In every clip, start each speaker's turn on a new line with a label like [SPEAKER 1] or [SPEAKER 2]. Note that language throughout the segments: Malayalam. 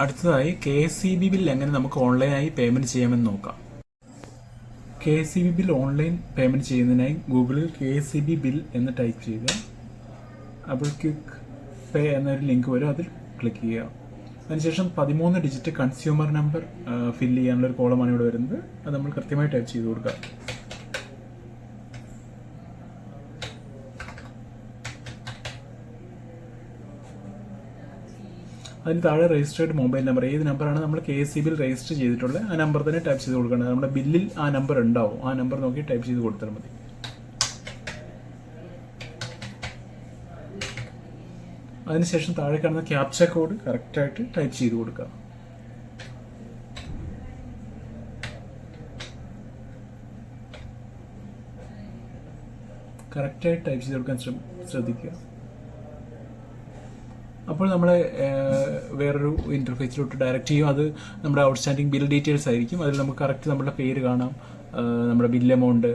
[SPEAKER 1] അടുത്തതായി K S C B bill എങ്ങനെ നമുക്ക് ഓൺലൈനായി പേയ്മെന്റ് ചെയ്യാമെന്ന് നോക്കാം. K S C B bill online payment ചെയ്യുന്നതിനായി ഗൂഗിളിൽ K S C B bill എന്ന് ടൈപ്പ് ചെയ്യുക. അപ്പോൾ ക്വിക്ക് പേ എന്നൊരു ലിങ്ക് വരും അതിൽ ക്ലിക്ക് ചെയ്യുക. അതിനുശേഷം പതിമൂന്ന് ഡിജിറ്റ് കൺസ്യൂമർ നമ്പർ ഫില്ല് ചെയ്യാനുള്ള ഒരു കോളമാണ് ഇവിടെ വരുന്നത്. അത് നമ്മൾ കൃത്യമായി ടൈപ്പ് ചെയ്ത് കൊടുക്കുക. അതിന് താഴെ രജിസ്റ്റേർഡ് മൊബൈൽ നമ്പർ ഏത് നമ്പറാണ് നമ്മൾ K S C bill register ചെയ്തിട്ടുള്ളത്? ആ നമ്പർ തന്നെ ടൈപ്പ് ചെയ്ത് കൊടുക്കണം. നമ്മുടെ ബില്ലിൽ ആ നമ്പർ ഉണ്ടാവും. ആ നമ്പർ നോക്കി ടൈപ്പ് ചെയ്ത് കൊടുത്താൽ മതി. അതിനുശേഷം താഴെ കാണുന്ന ക്യാപ്ച കോഡ് കറക്റ്റായിട്ട് ടൈപ്പ് ചെയ്ത് കൊടുക്കുക. കറക്റ്റായിട്ട് ടൈപ്പ് ചെയ്ത് കൊടുക്കാൻ ശ്രമിക്കുക ശ്രദ്ധിക്കുക. അപ്പോൾ നമ്മൾ വേറൊരു ഇന്റർഫേസിലോട്ട് ഡയറക്റ്റ് ചെയ്യും. അത് നമ്മുടെ ഔട്ട്സ്റ്റാൻഡിങ് ബിൽ ഡീറ്റെയിൽസ് ആയിരിക്കും. അതിൽ നമുക്ക് കറക്റ്റ് നമ്മുടെ പേര് കാണാം. നമ്മുടെ bill amount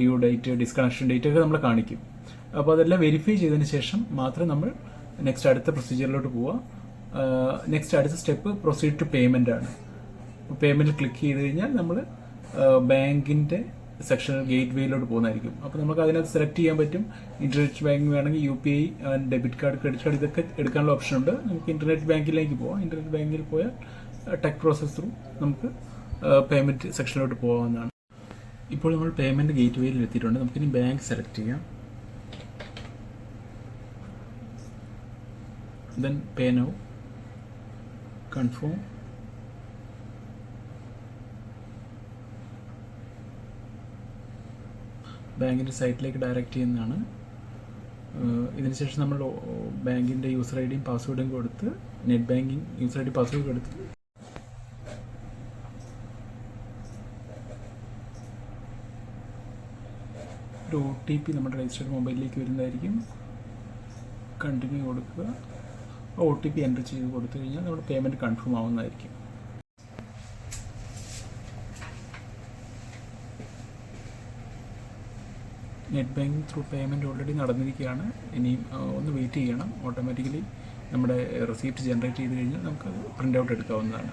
[SPEAKER 1] due date disconnection date ഒക്കെ നമ്മൾ കാണിക്കും. അപ്പോൾ അതെല്ലാം വെരിഫൈ ചെയ്തതിന് ശേഷം മാത്രം നമ്മൾ നെക്സ്റ്റ് അടുത്ത പ്രൊസീജിയറിലോട്ട് പോവുക നെക്സ്റ്റ് അടുത്ത സ്റ്റെപ്പ് പ്രൊസീഡ് ടു പേയ്മെന്റ് ആണ്. പേയ്മെന്റ് ക്ലിക്ക് ചെയ്ത് കഴിഞ്ഞാൽ നമ്മൾ ബാങ്കിന്റെ സെക്ഷൻ ഗേറ്റ് വേയിലോട്ട് പോകുന്നതായിരിക്കും. അപ്പോൾ നമുക്ക് അതിനകത്ത് സെലക്ട് ചെയ്യാൻ പറ്റും. ഇന്റർനെറ്റ് ബാങ്കിങ് വേണമെങ്കിൽ U P I debit card credit card ഇതൊക്കെ എടുക്കാനുള്ള ഓപ്ഷൻ ഉണ്ട്. നമുക്ക് ഇന്റർനെറ്റ് ബാങ്കിലേക്ക് പോകാം ഇന്റർനെറ്റ് ബാങ്കിൽ പോയാൽ ടെക് പ്രോസസ് ത്രൂ നമുക്ക് പേയ്മെന്റ് സെക്ഷനിലോട്ട് പോകാവുന്നതാണ് ഇപ്പോൾ നമ്മൾ പേയ്മെന്റ് ഗേറ്റ് വേയിൽ എത്തിയിട്ടുണ്ട്. നമുക്കിനി ബാങ്ക് സെലക്ട് ചെയ്യാം. ദെൻ പേ നൗ കൺഫേം ബാങ്കിന്റെ സൈറ്റിലേക്ക് ഡയറക്റ്റ് ചെയ്യുന്നതാണ്. ഇതിനുശേഷം നമ്മൾ ബാങ്കിന്റെ യൂസർ ഐ ഡിയും പാസ്വേഡും കൊടുത്ത് net banking user I D password കൊടുത്ത് ഒരു ഒ ടി പി നമ്മുടെ രജിസ്റ്റേഡ് മൊബൈലിലേക്ക് വരുന്നതായിരിക്കും. കണ്ടിന്യൂ കൊടുക്കുക. ഒ ടി പി എന്റർ ചെയ്ത് കൊടുത്തു കഴിഞ്ഞാൽ നമ്മുടെ payment confirm ആവുന്നതായിരിക്കും. Net banking through payment already നടന്നിരിക്കുകയാണ്. ഇനിയും ഒന്ന് വെയിറ്റ് ചെയ്യണം. ഓട്ടോമാറ്റിക്കലി നമ്മുടെ റെസീപ്റ്റ് ജനറേറ്റ് ചെയ്ത് കഴിഞ്ഞാൽ നമുക്കത് പ്രിന്റ് ഔട്ട് എടുക്കാവുന്നതാണ്.